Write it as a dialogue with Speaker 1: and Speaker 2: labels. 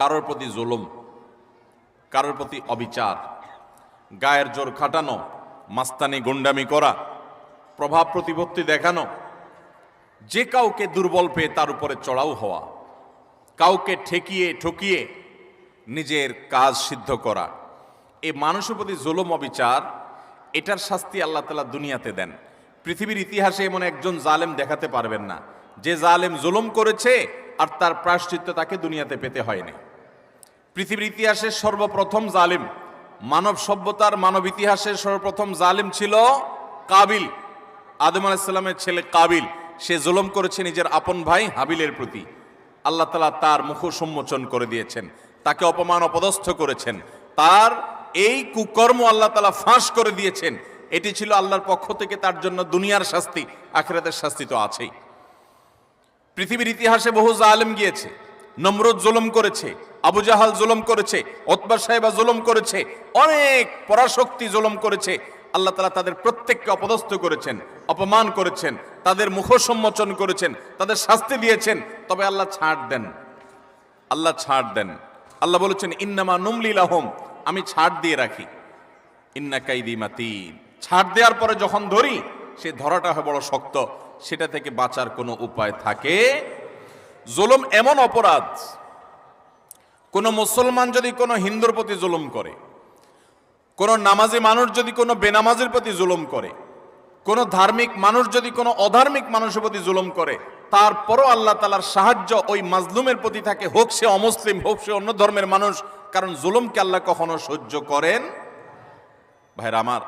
Speaker 1: কারোর প্রতি জুলুম, কারোর প্রতি অবিচার, গায়ের জোর খাটানো, মাস্তানি গুন্ডামি করা, প্রভাব প্রতিপত্তি দেখানো, যে কাউকে দুর্বল পেয়ে তার উপরে চড়াও হওয়া, কাউকে ঠেকিয়ে ঠকিয়ে নিজের কাজ সিদ্ধ করা এই মানুষের প্রতি জুলুম, অবিচার, এটার শাস্তি আল্লাহ তালা দুনিয়াতে দেন। পৃথিবীর ইতিহাসে এমন একজন জালেম দেখাতে পারবেন না, যে জালেম জুলুম করেছে আর তার প্রায়শ্চিত্ত তাকে দুনিয়াতে পেতে হয়নি। পৃথিবীর ইতিহাসের সর্বপ্রথম জালিম, মানব সভ্যতার মানব ইতিহাসের সর্বপ্রথম জালিম ছিল কাবিল। আদম আলাইসাল্লামের ছেলে কাবিল, সে জুলম করেছে নিজের আপন ভাই হাবিলের প্রতি। আল্লাহ তালা তার মুখ সম্মোচন করে দিয়েছেন, তাকে অপমান অপদস্থ করেছেন। তার এই কুকর্ম আল্লাহ তালা ফাঁস করে দিয়েছেন। এটি ছিল আল্লাহর পক্ষ থেকে তার জন্য দুনিয়ার শাস্তি, আখেরাতের শাস্তি তো আছেই। পৃথিবীর ইতিহাসে বহু জালেম গিয়েছে। নমরুদ জুলুম করেছে, আবু জাহাল জুলুম করেছে, ওতবা সাহেবা জুলুম করেছে, অনেক পরাশক্তি জুলুম করেছে। আল্লাহ তালা তাদের প্রত্যেককে অপদস্থ করেছেন, অপমান করেছেন, তাদের মুখ সম্মোচন করেছেন, তাদের শাস্তি দিয়েছেন। তবে আল্লাহ ছাড় দেন। আল্লাহ ছাড় দেন। আল্লাহ বলেছেন, ইন্নামা নুমলিল আহম আমি ছাড় দিয়ে রাখি। ইন্না কাইদি মাতিন। ছাড় দেওয়ার পরে যখন ধরি, সে ধরাটা হয় বড় শক্ত। সেটা থেকে বাঁচার কোনো উপায় থাকে জুলুম এমন অপরাধ, কোনো মুসলমান যদি কোনো হিন্দুর প্রতি জুলুম করে, কোনো নামাজি মানুষ যদি কোনো বেনামাজির প্রতি জুলুম করে, কোনো ধার্মিক মানুষ যদি কোনো অধার্মিক মানুষের প্রতি জুলুম করে, তারপরও আল্লাহ তালার সাহায্য ওই মাজলুমের প্রতি থাকে, হোক সে অমুসলিম, হোক সে অন্য ধর্মের মানুষ, কারণ জুলুমকে আল্লাহ কখনো সহ্য করেন। ভাইরা আমার